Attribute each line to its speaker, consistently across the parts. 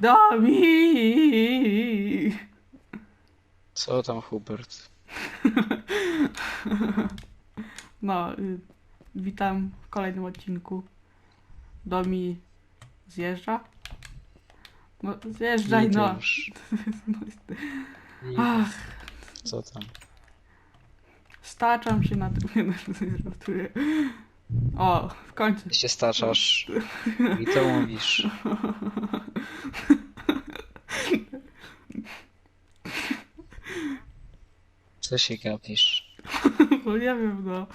Speaker 1: Domi!
Speaker 2: Co tam, Hubert?
Speaker 1: No, y, witam w kolejnym odcinku. Domi zjeżdża? No, zjeżdżaj, no.
Speaker 2: już.
Speaker 1: Ach,
Speaker 2: Co tam?
Speaker 1: staczam się na tym. O, w końcu.
Speaker 2: Ty się staczasz i to mówisz. Co się gapisz?
Speaker 1: No nie wiem, no.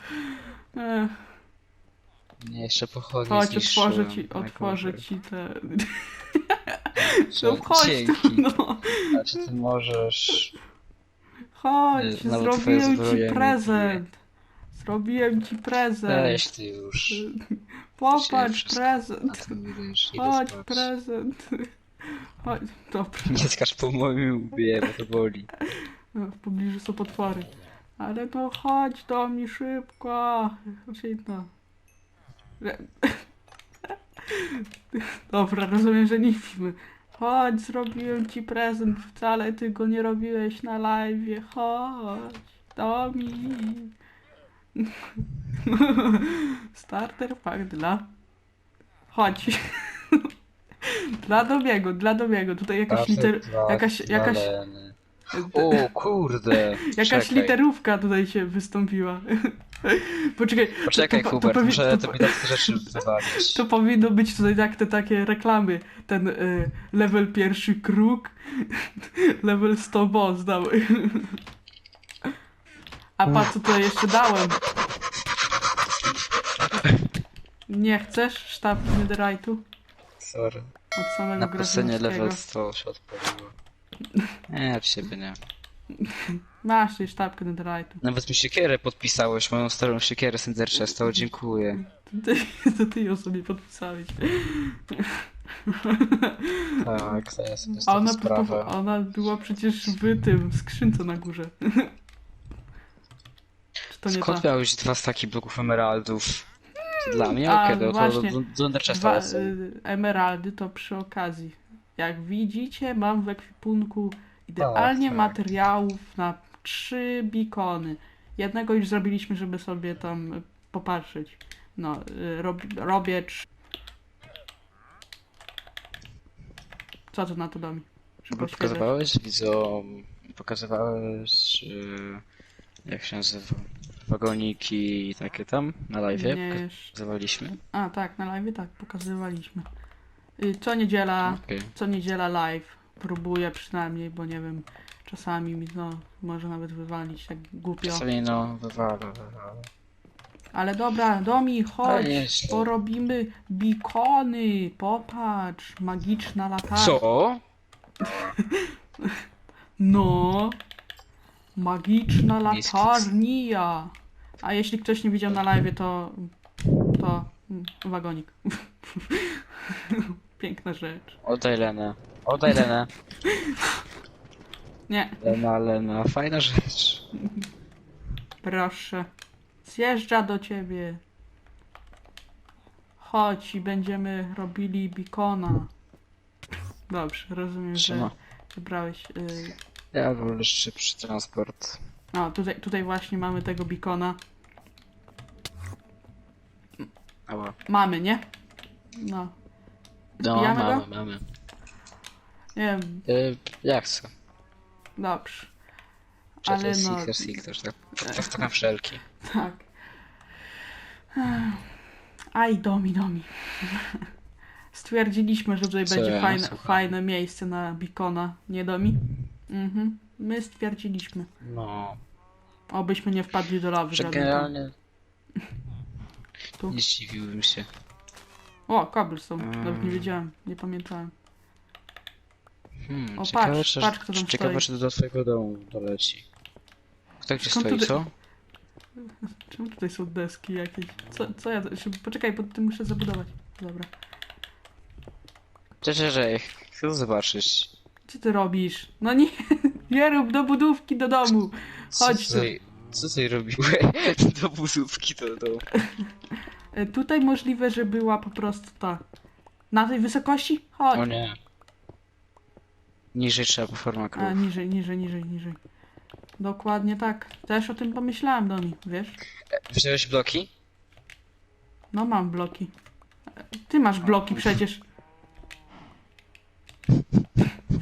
Speaker 1: Ech,
Speaker 2: Nie, jeszcze pochodnie
Speaker 1: chodź, otworzę ci, otworzę ci te...
Speaker 2: Co?
Speaker 1: No chodź tu,
Speaker 2: Dzięki.
Speaker 1: no.
Speaker 2: A czy ty możesz...
Speaker 1: Chodź,
Speaker 2: nawet twoje
Speaker 1: zrobiłem ci prezent. Zrobiłem ci prezent.
Speaker 2: Weź ty już.
Speaker 1: Popatrz,
Speaker 2: wszystko-
Speaker 1: prezent.
Speaker 2: Idę
Speaker 1: Chodź,
Speaker 2: spać.
Speaker 1: prezent. Chodź, dobra.
Speaker 2: Nie skacz po moim łbie, bo to boli.
Speaker 1: No, W pobliżu są potwory. Ale no chodź do mnie szybko. Re- Dobra, rozumiem, że nie filmy. Chodź, zrobiłem ci prezent. Wcale ty go nie robiłeś na live. Chodź do mnie. Starter pack dla. Chodź. Dla Domiego, dla Domiego. Tutaj jakaś liter... jakaś- jakaś-.
Speaker 2: O kurde!
Speaker 1: Jakaś
Speaker 2: Czekaj.
Speaker 1: literówka tutaj się wystąpiła. Poczekaj.
Speaker 2: Poczekaj,
Speaker 1: to, to,
Speaker 2: Hubert,
Speaker 1: powi-
Speaker 2: muszę
Speaker 1: to,
Speaker 2: takie rzeczy wywalić.
Speaker 1: to powinno być tutaj jak te takie reklamy. Ten y, level pierwszy kruk, level 100 boss dały. A pa co to jeszcze dałem? Nie chcesz sztabki netherite'u?
Speaker 2: Sorry.
Speaker 1: Od samego
Speaker 2: Na posenie
Speaker 1: Grafowskiego?
Speaker 2: level 100 się odpaliło. Nie, od siebie nie.
Speaker 1: Masz jej sztabkę netherite'u.
Speaker 2: Nawet mi siekierę podpisałeś, moją starą siekierę Sender Chesta, dziękuję.
Speaker 1: Ty, to ty ją sobie podpisałeś.
Speaker 2: Tak, to jest
Speaker 1: A
Speaker 2: niestety
Speaker 1: ona,
Speaker 2: sprawę.
Speaker 1: ona była przecież w tym w skrzynce na górze.
Speaker 2: Skąd miałeś dwa staki bloków emeraldów? Dla mnie?
Speaker 1: A,
Speaker 2: Okej, okay, do, do Ender Chesta
Speaker 1: Dwa y, emeraldy to przy okazji. Jak widzicie, mam w ekwipunku idealnie
Speaker 2: tak.
Speaker 1: materiałów na trzy bikony. Jednego już zrobiliśmy, żeby sobie tam popatrzeć. No, y, rob, robię trzy. Co to na to da mi? Szybko świecę.
Speaker 2: Pokazywałeś widzom, pokazywałeś, yy, jak się nazywa, wagoniki i takie tam na live?
Speaker 1: Nie, jeszcze.
Speaker 2: Pokazywaliśmy?
Speaker 1: A, tak, na live tak, pokazywaliśmy. Y, Co niedziela,
Speaker 2: Okej.
Speaker 1: co niedziela live. Próbuję przynajmniej, bo nie wiem, czasami mi no, może nawet wywalić tak głupio.
Speaker 2: Czasami no, wywala, wywala.
Speaker 1: Ale dobra, Domi, chodź,
Speaker 2: Ale
Speaker 1: porobimy bikony, popatrz, magiczna latarnia.
Speaker 2: Co?
Speaker 1: No, magiczna latarnia. A jeśli ktoś nie widział na live, to, to mm, wagonik. Piękna rzecz.
Speaker 2: Oddaj Lenę. Oddaj Lenę.
Speaker 1: Nie,
Speaker 2: Lena, Lena, fajna rzecz.
Speaker 1: Proszę. Zjeżdża do ciebie. Chodź i będziemy robili bikona. Dobrze, rozumiem, że
Speaker 2: Trzyma.
Speaker 1: wybrałeś. Y...
Speaker 2: Ja wolę szybszy transport.
Speaker 1: O, tutaj, tutaj właśnie mamy tego bikona.
Speaker 2: Ała.
Speaker 1: Mamy, nie? No.
Speaker 2: No,
Speaker 1: Zbijamy
Speaker 2: mamy,
Speaker 1: go?
Speaker 2: mamy.
Speaker 1: Nie wiem,
Speaker 2: Y, jak chcę.
Speaker 1: dobrze.
Speaker 2: Ale
Speaker 1: Ale
Speaker 2: no... Seeker, seeker, tak, tak, tak na wszelki.
Speaker 1: Tak. Aj, domi, domi. Stwierdziliśmy, że tutaj
Speaker 2: Co
Speaker 1: będzie
Speaker 2: ja?
Speaker 1: fajne, fajne miejsce na bikona. Nie domi? Mhm. My stwierdziliśmy.
Speaker 2: No.
Speaker 1: Obyśmy nie wpadli do lawy.
Speaker 2: Że
Speaker 1: tam.
Speaker 2: generalnie
Speaker 1: Tu.
Speaker 2: nie zdziwiłbym się.
Speaker 1: O, cobblestone. Nawet nie
Speaker 2: Mm.
Speaker 1: wiedziałem. Nie pamiętałem.
Speaker 2: Hmm,
Speaker 1: O,
Speaker 2: ciekawe,
Speaker 1: patrz,
Speaker 2: czy,
Speaker 1: patrz, kto tam
Speaker 2: ciekawe,
Speaker 1: stoi.
Speaker 2: czy do twojego domu doleci. Kto gdzie
Speaker 1: Skąd
Speaker 2: stoi,
Speaker 1: tutaj-
Speaker 2: co?
Speaker 1: Czemu tutaj są deski jakieś? Co, co ja... Poczekaj, bo tym muszę zabudować. Dobra.
Speaker 2: Cześć, cześć, chcę zobaczyć.
Speaker 1: Co ty robisz? No nie, nie rób do budówki do domu. Chodź tu.
Speaker 2: tutaj, co tutaj robiły do buzówki do domu?
Speaker 1: E, Tutaj możliwe, że była po prostu ta. Na tej wysokości? Chodź.
Speaker 2: O nie. Niżej trzeba forma
Speaker 1: A, niżej, niżej, niżej, niżej. Dokładnie tak. Też o tym pomyślałem, Domi, wiesz?
Speaker 2: Wziąłeś bloki?
Speaker 1: No mam bloki. E, Ty masz bloki przecież.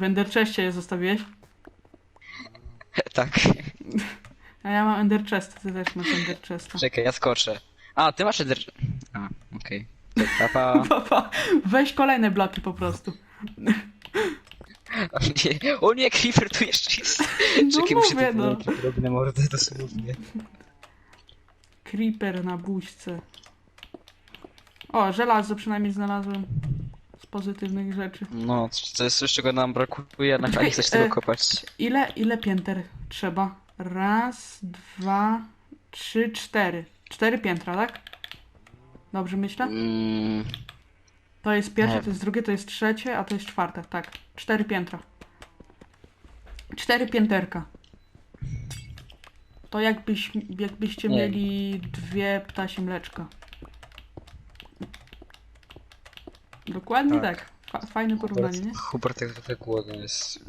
Speaker 1: W Ender Chestie je zostawiłeś?
Speaker 2: tak.
Speaker 1: A ja mam Ender Chest, ty też masz Ender Chesta.
Speaker 2: Czekaj, ja skoczę. A, ty masz eder... A, okej. Okay. Papa.
Speaker 1: Papa, weź kolejne bloki po prostu.
Speaker 2: O nie, o nie, Creeper tu jeszcze jest.
Speaker 1: No
Speaker 2: Czekaj, muszę
Speaker 1: mówię,
Speaker 2: te
Speaker 1: no.
Speaker 2: drobne mordy dosłownie.
Speaker 1: Creeper na buźce. O, żelazo przynajmniej znalazłem. Z pozytywnych rzeczy.
Speaker 2: No, to jest coś, czego nam brakuje, na
Speaker 1: Czekaj,
Speaker 2: nie chcesz
Speaker 1: e,
Speaker 2: tego kopać.
Speaker 1: Ile, ile pięter trzeba? Raz, dwa, trzy, cztery. Cztery piętra, tak? Dobrze myślę?
Speaker 2: Mm,
Speaker 1: To jest pierwsze,
Speaker 2: Nie.
Speaker 1: to jest drugie, to jest trzecie, a to jest czwarte. Tak, cztery piętra. Cztery pięterka. To jakbyś, jakbyście
Speaker 2: Nie.
Speaker 1: mieli dwie ptasie mleczka. Dokładnie tak.
Speaker 2: Tak.
Speaker 1: Fa- fajne porównanie, nie?
Speaker 2: Hubert tak trochę głodny jest.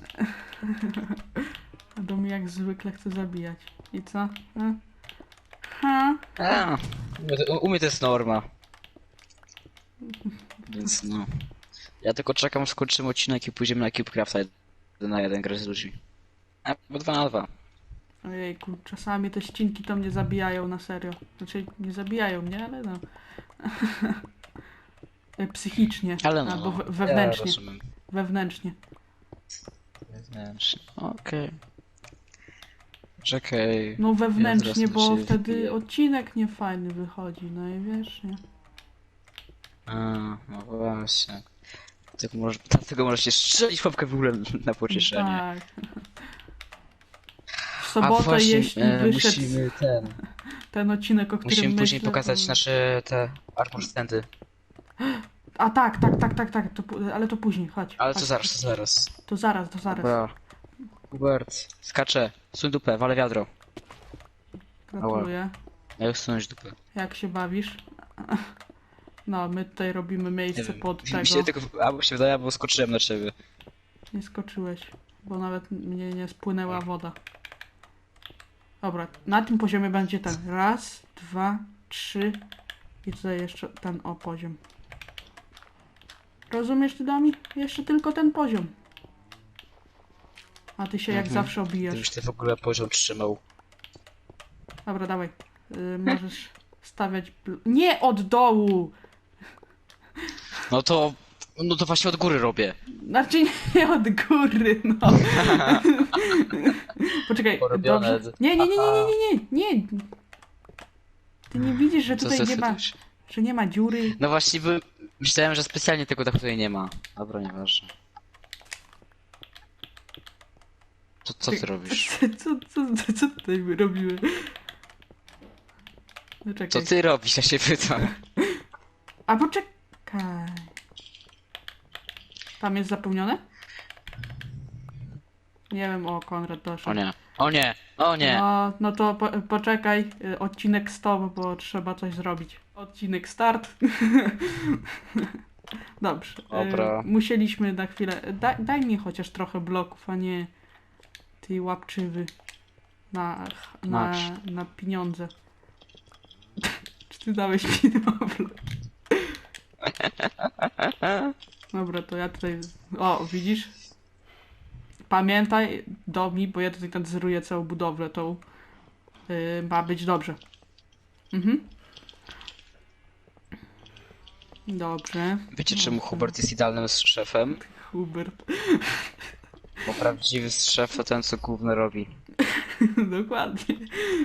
Speaker 1: A do mnie jak zwykle chce zabijać. I co? E? Ha?
Speaker 2: A, u mnie to- u mnie to jest norma. Więc no. Ja tylko czekam, skończymy odcinek i pójdziemy na CubeCrafta jeden na jeden grę z ludźmi. A, bo dwa na dwa.
Speaker 1: Ojejku, czasami te ścinki to mnie zabijają na serio. Znaczy, nie zabijają mnie, ale no. E, Psychicznie.
Speaker 2: Ale no.
Speaker 1: Albo we-
Speaker 2: Ja
Speaker 1: wewnętrznie.
Speaker 2: rozumiem.
Speaker 1: Wewnętrznie.
Speaker 2: Wewnętrznie. Okej. Czekaj.
Speaker 1: No wewnętrznie, bo
Speaker 2: się
Speaker 1: wtedy odcinek niefajny wychodzi, no i wiesz, nie?
Speaker 2: A, no właśnie. Tak może, dlatego możecie strzelić łapkę w ogóle na pocieszenie.
Speaker 1: Tak. W sobotę,
Speaker 2: właśnie,
Speaker 1: jeśli
Speaker 2: e,
Speaker 1: wyszedł
Speaker 2: musimy ten.
Speaker 1: ten odcinek, o którym
Speaker 2: Musimy później
Speaker 1: myślę,
Speaker 2: pokazać
Speaker 1: to...
Speaker 2: nasze te armor standy.
Speaker 1: A tak, tak, tak, tak, tak, to, pu- ale to później, chodź.
Speaker 2: Ale
Speaker 1: chodź.
Speaker 2: to zaraz, to zaraz.
Speaker 1: To zaraz, to zaraz.
Speaker 2: Dobra. Hubert, skacze. Suń dupę, wale wiadro.
Speaker 1: Gratuluję.
Speaker 2: Ja już sunąć dupę.
Speaker 1: Jak się bawisz? No, my tutaj robimy
Speaker 2: Nie
Speaker 1: miejsce
Speaker 2: wiem,
Speaker 1: pod
Speaker 2: mi
Speaker 1: tego.
Speaker 2: się tylko, albo się wydaje, albo skoczyłem na ciebie.
Speaker 1: Nie skoczyłeś, bo nawet mnie nie spłynęła woda. Dobra, na tym poziomie będzie ten. Raz, dwa, trzy i tutaj jeszcze ten o poziom. Rozumiesz ty Dami? Jeszcze tylko ten poziom. A ty się jak
Speaker 2: Mhm.
Speaker 1: zawsze obijasz.
Speaker 2: Gdybyś ty w ogóle poziom trzymał.
Speaker 1: Dobra, dawaj. Y, możesz stawiać... bl- Nie od dołu!
Speaker 2: No to, no to właśnie od góry robię.
Speaker 1: Znaczy nie od góry, no. Poczekaj,
Speaker 2: Porobione.
Speaker 1: dobrze. Nie, nie, nie, nie, nie, nie, nie. Ty nie widzisz, że
Speaker 2: Co
Speaker 1: tutaj nie ma, że nie ma dziury?
Speaker 2: No właśnie, by... myślałem, że specjalnie tego tak tutaj nie ma. Dobra, nieważne. To co ty robisz?
Speaker 1: Co, co, co, co tutaj my robimy? No
Speaker 2: Co
Speaker 1: czekaj.
Speaker 2: ty robisz, ja się pytam.
Speaker 1: A poczekaj. Tam jest zapełnione? Nie wiem, o Konrad doszedł.
Speaker 2: O nie, o nie, o nie.
Speaker 1: No, no to po, poczekaj, y, odcinek stop, bo trzeba coś zrobić. Odcinek start. Dobrze. y,
Speaker 2: Dobra.
Speaker 1: Musieliśmy na chwilę. Daj, daj mi chociaż trochę bloków, a nie ty łapczywy na, na,
Speaker 2: Masz.
Speaker 1: na pieniądze. Czy ty dałeś mi dwa bloki? Dobra, to ja tutaj. O, widzisz? Pamiętaj, Domi, bo ja tutaj nadzoruję całą budowlę tą. Yy, ma być dobrze. Mhm. Dobrze.
Speaker 2: Wiecie czemu Hubert jest idealnym szefem?
Speaker 1: Hubert.
Speaker 2: Bo prawdziwy szef to ten, co główne robi.
Speaker 1: Dokładnie.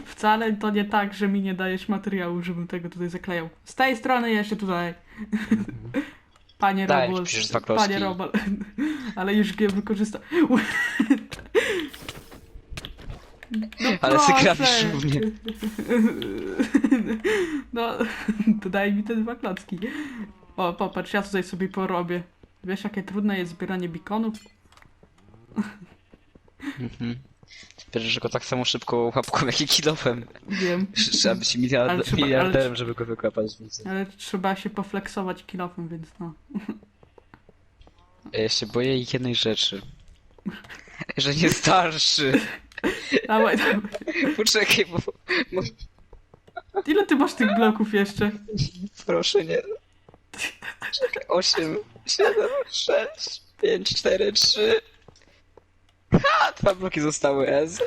Speaker 1: Wcale to nie tak, że mi nie dajesz materiału, żebym tego tutaj zaklejał. Z tej strony jeszcze tutaj. Panie
Speaker 2: Daj,
Speaker 1: Robol.
Speaker 2: przecież dwa klocki.
Speaker 1: Panie Robol. Ale już go wykorzysta. No
Speaker 2: Ale
Speaker 1: proszę.
Speaker 2: grabisz równie.
Speaker 1: No, to daj mi te dwa klocki. O, popatrz, ja tutaj sobie porobię. Wiesz, jakie trudne jest zbieranie bikonów?
Speaker 2: Mhm. Bierzesz go tak samo szybko łapką, jak i kilofem.
Speaker 1: Wiem.
Speaker 2: Trzeba być
Speaker 1: Ale
Speaker 2: miliard,
Speaker 1: trzeba-
Speaker 2: miliarderem, żeby go wyklepać. Widzę.
Speaker 1: Ale trzeba się poflexować kilofem, więc no.
Speaker 2: Ja się boję jednej rzeczy. Że nie starszy.
Speaker 1: Dawaj, dawaj.
Speaker 2: Poczekaj, bo... bo
Speaker 1: Ile ty masz tych bloków jeszcze?
Speaker 2: proszę nie. Czekaj, 8, 7, 6, 5, 4, 3. Ha! Dwa bloki zostały S.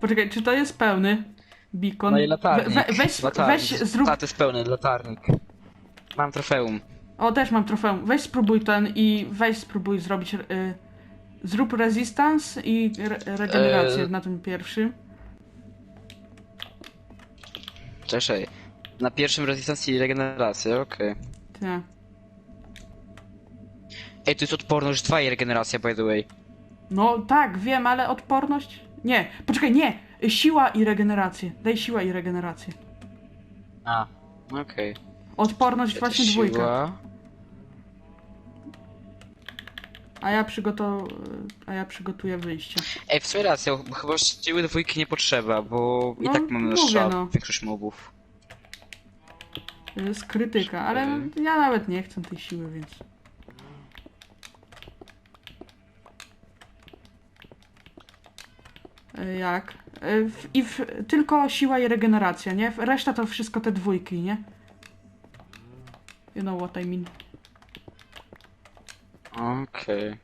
Speaker 1: Poczekaj, czy to jest pełny beacon?
Speaker 2: No i latarnik.
Speaker 1: We, we, weź,
Speaker 2: latarnik.
Speaker 1: weź zrób...
Speaker 2: A, to jest pełny latarnik. Mam trofeum.
Speaker 1: O, też mam trofeum. Weź spróbuj ten i weź spróbuj zrobić... Y, zrób resistance i re, regenerację
Speaker 2: Eee.
Speaker 1: na tym pierwszym.
Speaker 2: Czekaj. Na pierwszym rezystancji regeneracja, okej.
Speaker 1: Nie.
Speaker 2: Ej, to jest odporność 2 i regeneracja, by the way.
Speaker 1: No tak, wiem, ale odporność? Nie, poczekaj, nie! Siła i regenerację. Daj siła i regenerację.
Speaker 2: A, okej.
Speaker 1: Odporność właśnie
Speaker 2: Siła.
Speaker 1: A ja przygoto... A ja przygotuję wyjście.
Speaker 2: Ej, w sumie racja, bo chyba siły dwójki nie potrzeba, bo i
Speaker 1: No,
Speaker 2: tak mamy
Speaker 1: mówię,
Speaker 2: strzał
Speaker 1: no.
Speaker 2: większość mobów.
Speaker 1: To jest krytyka, ale
Speaker 2: Mhm.
Speaker 1: ja nawet nie chcę tej siły, więc... E, Jak? E, w, I w, tylko siła i regeneracja, nie? Reszta to wszystko te dwójki, nie? You know what I mean.
Speaker 2: Okej.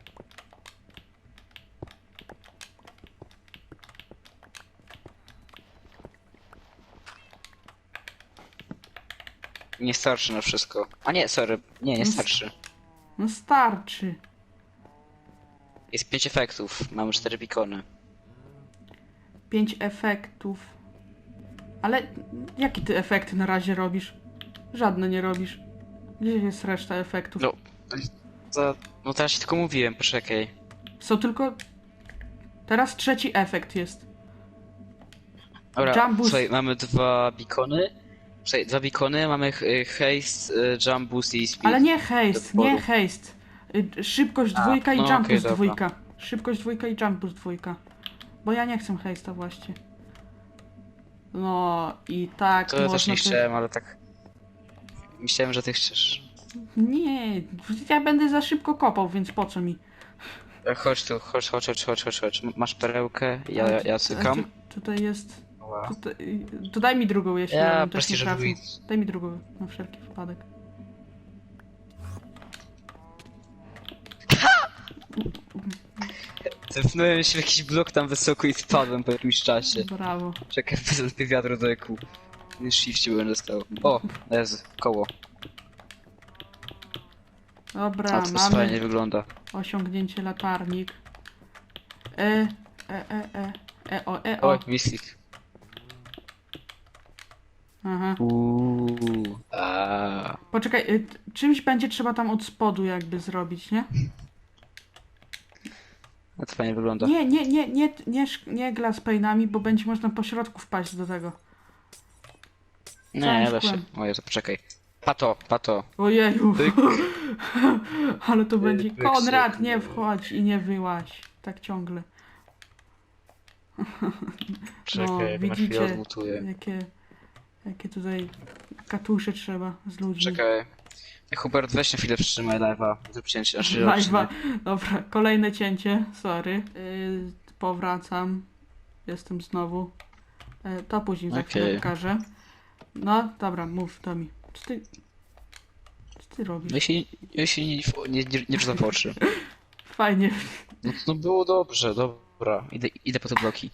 Speaker 2: Nie starczy na wszystko. A nie, sorry. Nie, nie starczy.
Speaker 1: No starczy.
Speaker 2: Jest pięć efektów. Mamy cztery bikony.
Speaker 1: Pięć efektów. Ale jakie ty efekty na razie robisz? Żadne nie robisz. Gdzie jest reszta efektów?
Speaker 2: No. To, no teraz ci tylko mówiłem, poczekaj.
Speaker 1: Są tylko... Teraz trzeci efekt jest.
Speaker 2: Dobra,
Speaker 1: Jump boost.
Speaker 2: słuchaj, mamy dwa bikony. Słuchaj, dwa bikony, mamy ch- y, haste, y, jump boost i speed.
Speaker 1: Ale nie haste, nie haste. Y, Szybkość
Speaker 2: A,
Speaker 1: dwójka i
Speaker 2: no
Speaker 1: jump
Speaker 2: okej,
Speaker 1: boost
Speaker 2: dobra.
Speaker 1: dwójka. Szybkość dwójka i jump boost dwójka. Bo ja nie chcę haste'a właśnie. No i tak
Speaker 2: To ja też
Speaker 1: można...
Speaker 2: nie
Speaker 1: ty-
Speaker 2: chciałem, ale tak... Myślałem, że ty chcesz.
Speaker 1: Nie, ja będę za szybko kopał, więc po co mi?
Speaker 2: Chodź tu, chodź, chodź, chodź, chodź, chodź, chodź. Masz perełkę, ja, ja
Speaker 1: ale
Speaker 2: cykam.
Speaker 1: tu- Tutaj jest... Tutaj, to daj mi drugą, jeśli ja,
Speaker 2: Ja
Speaker 1: bym też nie
Speaker 2: prestiżowy
Speaker 1: trafił.
Speaker 2: widz.
Speaker 1: Daj mi drugą, na wszelki wypadek.
Speaker 2: Zepnąłem się w jakiś blok tam wysoko i spadłem po jakimś czasie.
Speaker 1: Brawo.
Speaker 2: Czekaj, wezmę wiadro do eku. Shifcie będę dostał. O, Jezu, koło.
Speaker 1: Dobra,
Speaker 2: A to
Speaker 1: mamy
Speaker 2: wygląda.
Speaker 1: osiągnięcie latarnik. E, e, e, e, e, o, e, o.
Speaker 2: Oj, mislik.
Speaker 1: Aha.
Speaker 2: Uuu. A.
Speaker 1: Poczekaj, y, t- czymś będzie trzeba tam od spodu jakby zrobić, nie?
Speaker 2: A to fajnie wygląda.
Speaker 1: Nie, nie, nie, nie, nie, sz- nie glass pane'ami, bo będzie można po środku wpaść do tego.
Speaker 2: Nie,
Speaker 1: całym
Speaker 2: nie da się.
Speaker 1: szkłem.
Speaker 2: O Jezu, poczekaj. Pato, pato.
Speaker 1: Ojeju.
Speaker 2: Pyk.
Speaker 1: Ale to będzie... Konrad,
Speaker 2: syk.
Speaker 1: nie wchodź i nie wyłaź. Tak ciągle.
Speaker 2: Czekaj,
Speaker 1: No,
Speaker 2: na chwilę
Speaker 1: widzicie,
Speaker 2: odmutuję.
Speaker 1: jakie, jakie tutaj katusze trzeba z ludźmi.
Speaker 2: Czekaj. Hubert, weź na chwilę wstrzymaj live'a. Zrób cięcie, znaczy
Speaker 1: Live'a. Dobra, kolejne cięcie, sorry. Yy, powracam. Jestem znowu. Yy, to później za chwilę
Speaker 2: Okej.
Speaker 1: pokażę. No, dobra, mów to mi. Co ty... Co ty robisz?
Speaker 2: Jeśli, jeśli nie, nie, nie, nie rzucam w oczy.
Speaker 1: Fajnie,
Speaker 2: No, no było dobrze, dobra. Idę, idę po te bloki.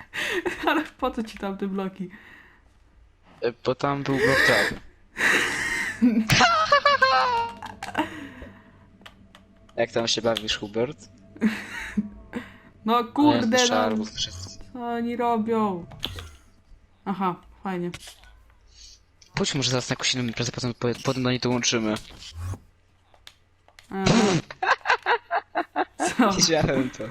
Speaker 1: ale po co ci tam te bloki?
Speaker 2: E, Bo tam był blok tak. Jak tam się bawisz, Hubert?
Speaker 1: No kurde, no,
Speaker 2: szarbów wszyscy.
Speaker 1: co oni robią? Aha, fajnie.
Speaker 2: Pójdź może zaraz na jakąś inną imprezę, potem, po- potem do niej dołączymy.
Speaker 1: A. Co?
Speaker 2: Wiedziałem to.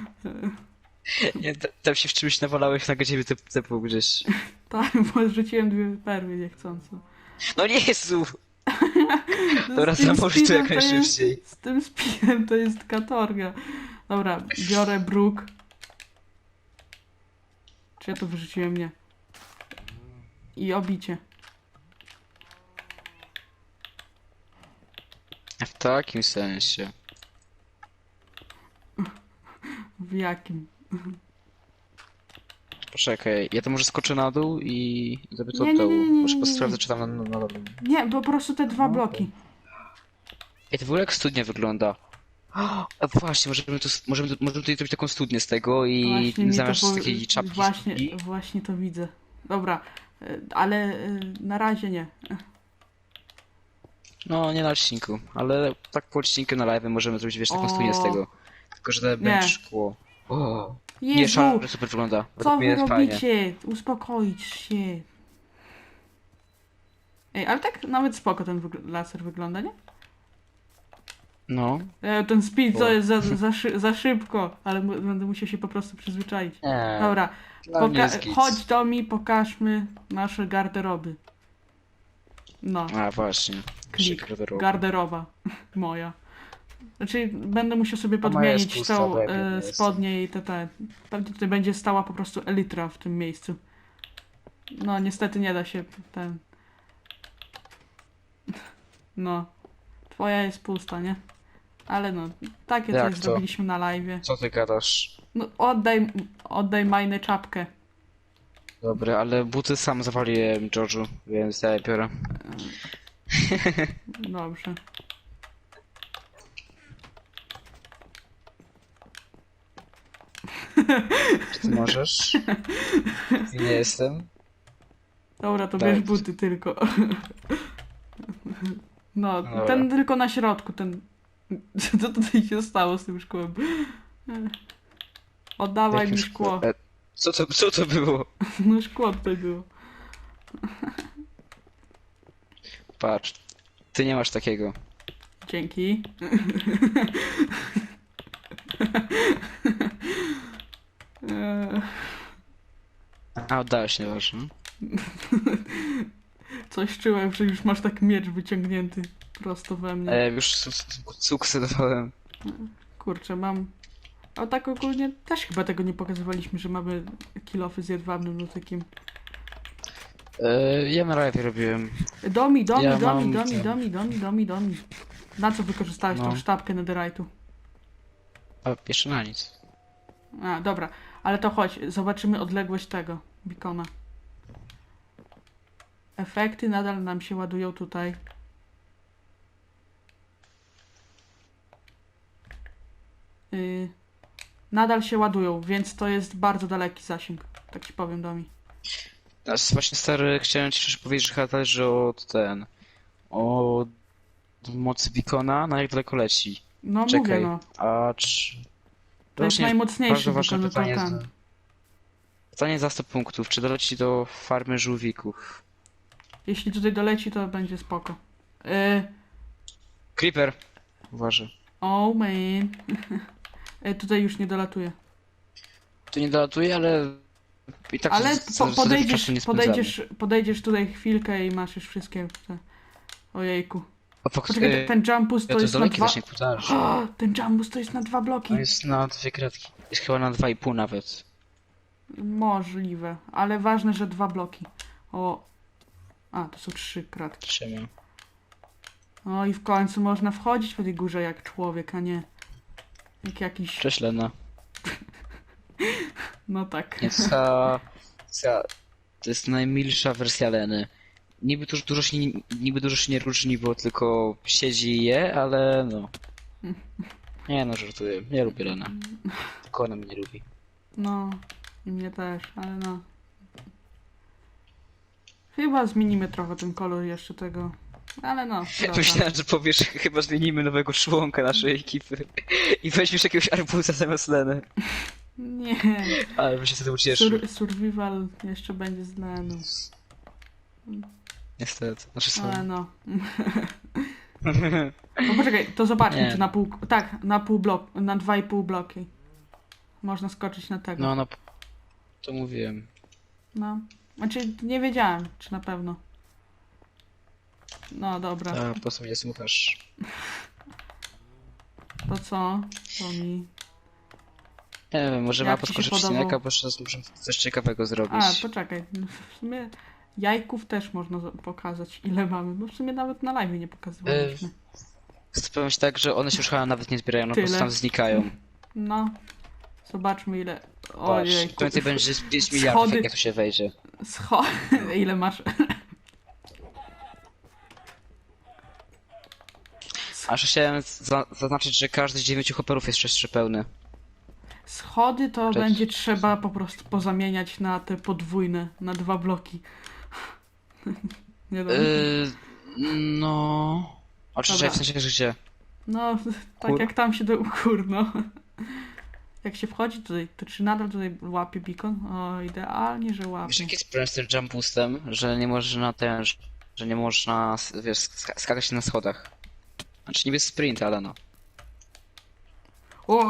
Speaker 2: Nie, ta- tam się w czymś nawalałeś na godzinie typ, typu gdzieś.
Speaker 1: Tak, bo rzuciłem dwie perły niechcąco.
Speaker 2: No nie Jezu!
Speaker 1: No,
Speaker 2: Dobra,
Speaker 1: z tym
Speaker 2: to jak
Speaker 1: jest-
Speaker 2: najszybciej.
Speaker 1: Z tym speedem to jest katorga. Dobra, biorę bruk. Czy ja to wyrzuciłem? Nie. I obicie.
Speaker 2: W takim sensie.
Speaker 1: W jakim?
Speaker 2: Poczekaj, ja to może skoczę na dół i zrobię to
Speaker 1: Nie,
Speaker 2: od
Speaker 1: nie,
Speaker 2: dołu.
Speaker 1: nie, nie, nie,
Speaker 2: Może
Speaker 1: nie.
Speaker 2: sprawdzę, czy tam na, na dole.
Speaker 1: Nie, po prostu te dwa
Speaker 2: No,
Speaker 1: bloki.
Speaker 2: Ej, to w ogóle jak studnia wygląda. A właśnie, możemy, tu, możemy, tu- możemy tutaj zrobić taką studnię z tego i
Speaker 1: mi to
Speaker 2: zamiast
Speaker 1: powie-
Speaker 2: takiej czapki
Speaker 1: Właśnie, właśnie to widzę. Dobra, y, ale y, na razie nie.
Speaker 2: No, nie na odcinku, ale tak po odcinku na live możemy zrobić, wiesz, taką
Speaker 1: O.
Speaker 2: studnię z tego. Tylko, że to
Speaker 1: Nie.
Speaker 2: będzie szkło. O, nie,
Speaker 1: Jezu,
Speaker 2: szalony super wygląda.
Speaker 1: co
Speaker 2: Według mnie
Speaker 1: wy
Speaker 2: jest fajnie.
Speaker 1: robicie? Uspokoić się. Ej, ale tak nawet spoko ten wygl- laser wygląda, nie?
Speaker 2: No.
Speaker 1: E, ten speed to
Speaker 2: O.
Speaker 1: jest za, za, szy- za szybko, ale będę musiał się po prostu przyzwyczaić.
Speaker 2: Nie.
Speaker 1: Dobra,
Speaker 2: Dla mnie
Speaker 1: poka-
Speaker 2: git.
Speaker 1: chodź do mi, pokażmy nasze garderoby. No,
Speaker 2: A, właśnie.
Speaker 1: Klik.
Speaker 2: Garderoba.
Speaker 1: garderoba moja. Znaczy, będę musiał sobie podmienić tą e, spodnie i te, te. Pewnie tutaj będzie stała po prostu elitra w tym miejscu. No, niestety nie da się ten... No. Twoja jest pusta, nie? Ale no, takie
Speaker 2: Jak
Speaker 1: coś
Speaker 2: to?
Speaker 1: zrobiliśmy na live.
Speaker 2: Co ty gadasz?
Speaker 1: No, oddaj, oddaj majnę czapkę.
Speaker 2: Dobra, ale buty sam zawaliłem George'u, więc ja je biorę.
Speaker 1: Dobrze.
Speaker 2: Czy ty możesz? I nie jestem.
Speaker 1: Dobra, to
Speaker 2: Tak.
Speaker 1: bierz buty tylko. No,
Speaker 2: Dobra.
Speaker 1: ten tylko na środku, ten... Co tutaj się stało z tym szkłem? Oddawaj
Speaker 2: Jakim
Speaker 1: mi szkło.
Speaker 2: E, Co to, co to było?
Speaker 1: No szkło tutaj było.
Speaker 2: Patrz. Ty nie masz takiego.
Speaker 1: Dzięki. Eee,
Speaker 2: A, oddałeś, nieważne.
Speaker 1: Coś czułem, że już masz tak miecz wyciągnięty prosto we mnie.
Speaker 2: E, już su- su- cuksy dawałem.
Speaker 1: Kurczę, mam... A tak ogólnie też chyba tego nie pokazywaliśmy, że mamy kilofy z jedwabnym dotykiem.
Speaker 2: E, ja na live robiłem.
Speaker 1: Domi, domi,
Speaker 2: Ja
Speaker 1: domi,
Speaker 2: mam
Speaker 1: domi,
Speaker 2: ten-
Speaker 1: domi, domi, domi, domi. Na co wykorzystałeś tą
Speaker 2: No.
Speaker 1: sztabkę netherite'u?
Speaker 2: A, jeszcze na nic.
Speaker 1: A, dobra. Ale to chodź, zobaczymy odległość tego beacona. Efekty nadal nam się ładują tutaj. Yy, nadal się ładują, więc to jest bardzo daleki zasięg. Tak ci powiem, Domi.
Speaker 2: S- właśnie stary, chciałem ci też powiedzieć, że chyba zależy od ten. Od mocy Beacona, na jak daleko leci.
Speaker 1: No
Speaker 2: Czekaj.
Speaker 1: mówię, no.
Speaker 2: A czy.
Speaker 1: To jest najmocniejszy
Speaker 2: bardzo ważne
Speaker 1: beacon, to
Speaker 2: pytanie.
Speaker 1: ten.
Speaker 2: Za... Pytanie za 100 punktów. Czy doleci do farmy żółwików?
Speaker 1: Jeśli tutaj doleci, to będzie spoko. Yy,
Speaker 2: Creeper! Uważaj.
Speaker 1: oh man. Yy, tutaj już nie dolatuje.
Speaker 2: Tu nie dolatuje, ale. I tak
Speaker 1: Ale
Speaker 2: z-
Speaker 1: po, podejdziesz,
Speaker 2: czasu nie spędzamy.
Speaker 1: podejdziesz, podejdziesz tutaj chwilkę i masz już wszystkie te... Ojejku.
Speaker 2: A po,
Speaker 1: Poczekaj,
Speaker 2: e,
Speaker 1: ten jumpus
Speaker 2: ja
Speaker 1: to
Speaker 2: to
Speaker 1: jest na dwa... O, ten jumpus to jest na dwa bloki.
Speaker 2: On jest na dwie kratki. Jest chyba na 2,5 nawet.
Speaker 1: Możliwe, ale ważne, że dwa bloki. O. A, to są trzy kratki.
Speaker 2: Siema.
Speaker 1: O i w końcu można wchodzić po tej górze jak człowiek, a nie jak jakiś...
Speaker 2: Cześć Lena.
Speaker 1: No tak.
Speaker 2: Ca... ca... To jest najmilsza wersja Leny. Niby dużo, dużo się, nie- niby dużo się nie różni, bo tylko siedzi i je, ale no. Nie no, żartuję. Nie lubię Lena. Tylko ona mnie nie lubi.
Speaker 1: No, i mnie też, ale no. Chyba zmienimy trochę ten kolor jeszcze tego. Ale no, dobra.
Speaker 2: Myślałem, że powiesz, chyba zmienimy nowego członka naszej ekipy i weźmiesz jakiegoś arbuza zamiast Leny.
Speaker 1: Nie.
Speaker 2: Ale bym się wtedy ucieszył.
Speaker 1: Sur survival jeszcze będzie z Leną.
Speaker 2: Niestety. Znaczy są.
Speaker 1: Ale no. No poczekaj, to zobaczmy,
Speaker 2: Nie.
Speaker 1: czy na pół. Tak, na pół blok, na dwa i pół bloki. Można skoczyć na tego.
Speaker 2: No, no. To mówiłem.
Speaker 1: No. Znaczy, nie wiedziałem, czy na pewno. No dobra.
Speaker 2: A, po co mnie słuchasz?
Speaker 1: To co? To mi.
Speaker 2: Nie wiem, może
Speaker 1: Jak
Speaker 2: ma
Speaker 1: ci się
Speaker 2: podskoczyć
Speaker 1: podobał?
Speaker 2: odcinek, albo jeszcze muszę coś ciekawego zrobić.
Speaker 1: A, poczekaj. No, w sumie jajków też można za- pokazać, ile mamy. Bo w sumie nawet na live nie pokazywaliśmy.
Speaker 2: Chcę powiedzieć tak, że one się już chyba nawet nie zbierają, no po
Speaker 1: Tyle.
Speaker 2: prostu tam znikają.
Speaker 1: No. Zobaczmy ile.
Speaker 2: Patrz,
Speaker 1: Ojej.
Speaker 2: w końcu będzie 5 miliardów,
Speaker 1: Schody.
Speaker 2: jak tu się wejdzie.
Speaker 1: Scho... ile masz?
Speaker 2: A jeszcze chciałem za zaznaczyć, że każdy z 9 hopperów jest jeszcze pełny.
Speaker 1: Schody to
Speaker 2: Cześć.
Speaker 1: będzie trzeba po prostu pozamieniać na te podwójne, na dwa bloki. nie.
Speaker 2: Yy, no... Oczywiście,
Speaker 1: Dobra.
Speaker 2: w sensie, że gdzie?
Speaker 1: No, tak
Speaker 2: Kur-
Speaker 1: jak tam się do kurno. Jak się wchodzi tutaj, to czy nadal tutaj łapie beacon? O, idealnie, że
Speaker 2: Wiesz,
Speaker 1: łapie.
Speaker 2: jaki jest problem z tym jump boostem, że nie można ten, że nie można, wiesz, sk- skakać na schodach. Znaczy niby sprint, ale no.
Speaker 1: O!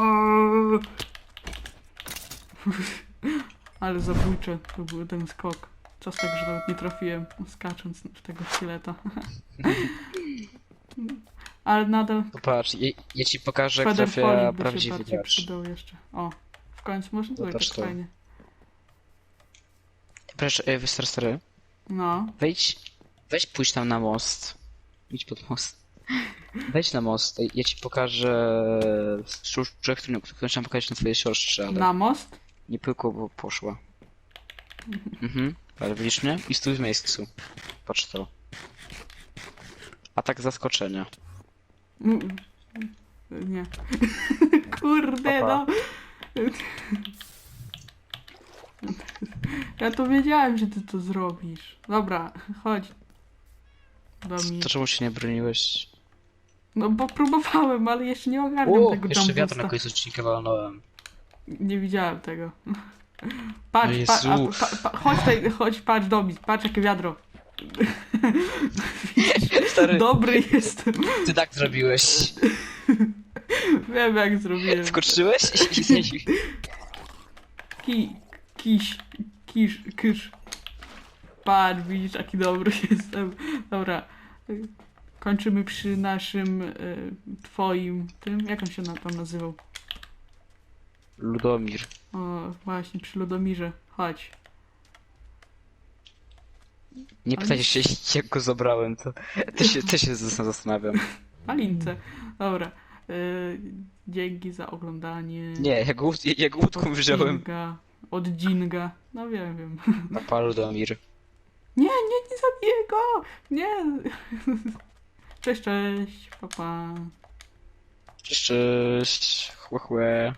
Speaker 1: Ale zabójcze to był ten skok. Z tego, że nawet nie trafiłem, skacząc w tego szkieleta. Ale nadal
Speaker 2: Popatrz, ja, ja ci pokażę, jak trafia
Speaker 1: by się
Speaker 2: prawdziwy
Speaker 1: bardziej
Speaker 2: gracz.
Speaker 1: przydał jeszcze. O, w końcu można tutaj
Speaker 2: Zobacz
Speaker 1: tak
Speaker 2: to.
Speaker 1: fajnie.
Speaker 2: Proszę, e, star stary,
Speaker 1: No,
Speaker 2: wejdź, weź pójdź tam na most. Idź pod most. Wejdź na most, ja ci pokażę sztuczkę, którą, którą chciałem pokazać na twojej siostrze, ale
Speaker 1: na most.
Speaker 2: Nie pykło, bo poszła. Mhm, ale widzisz mnie? I stój w miejscu. Patrz to. Atak zaskoczenia.
Speaker 1: Mm, Nie. Kurde,
Speaker 2: Papa.
Speaker 1: no. Ja to wiedziałem, że ty to zrobisz. Dobra, chodź. Do mnie.
Speaker 2: To czemu się nie broniłeś?
Speaker 1: No bo próbowałem, ale jeszcze nie ogarniam
Speaker 2: O,
Speaker 1: tego
Speaker 2: jeszcze wiatr na
Speaker 1: boosta.
Speaker 2: końcu odcinka walnąłem.
Speaker 1: Nie widziałem tego. Patrz,
Speaker 2: No
Speaker 1: pa, a, pa, pa, chodź tutaj, chodź, patrz do mnie, patrz jakie wiadro.
Speaker 2: Stary,
Speaker 1: Dobry jestem.
Speaker 2: ty tak zrobiłeś.
Speaker 1: Wiem jak zrobiłem.
Speaker 2: Zjeździł.
Speaker 1: Ki, kiś, kisz, kysz. Patrz, widzisz jaki dobry jestem. Dobra. Kończymy przy naszym, y, twoim, tym, jak on się na, tam nazywał?
Speaker 2: Ludomir.
Speaker 1: O, właśnie, przy Ludomirze. Chodź.
Speaker 2: Nie pytajcie się, jak go zabrałem, to też się, też się zastanawiam.
Speaker 1: Malince. Dobra. Y, dzięki za oglądanie.
Speaker 2: Nie, jak, łód, jak łódką wziąłem.
Speaker 1: Odcinka. Od Dzinga. No wiem, wiem.
Speaker 2: Papa Ludomir.
Speaker 1: Nie, nie, nie zabiję go! Nie! Cześć, cześć, papa.
Speaker 2: Cześć, cześć. Chłe, chłe.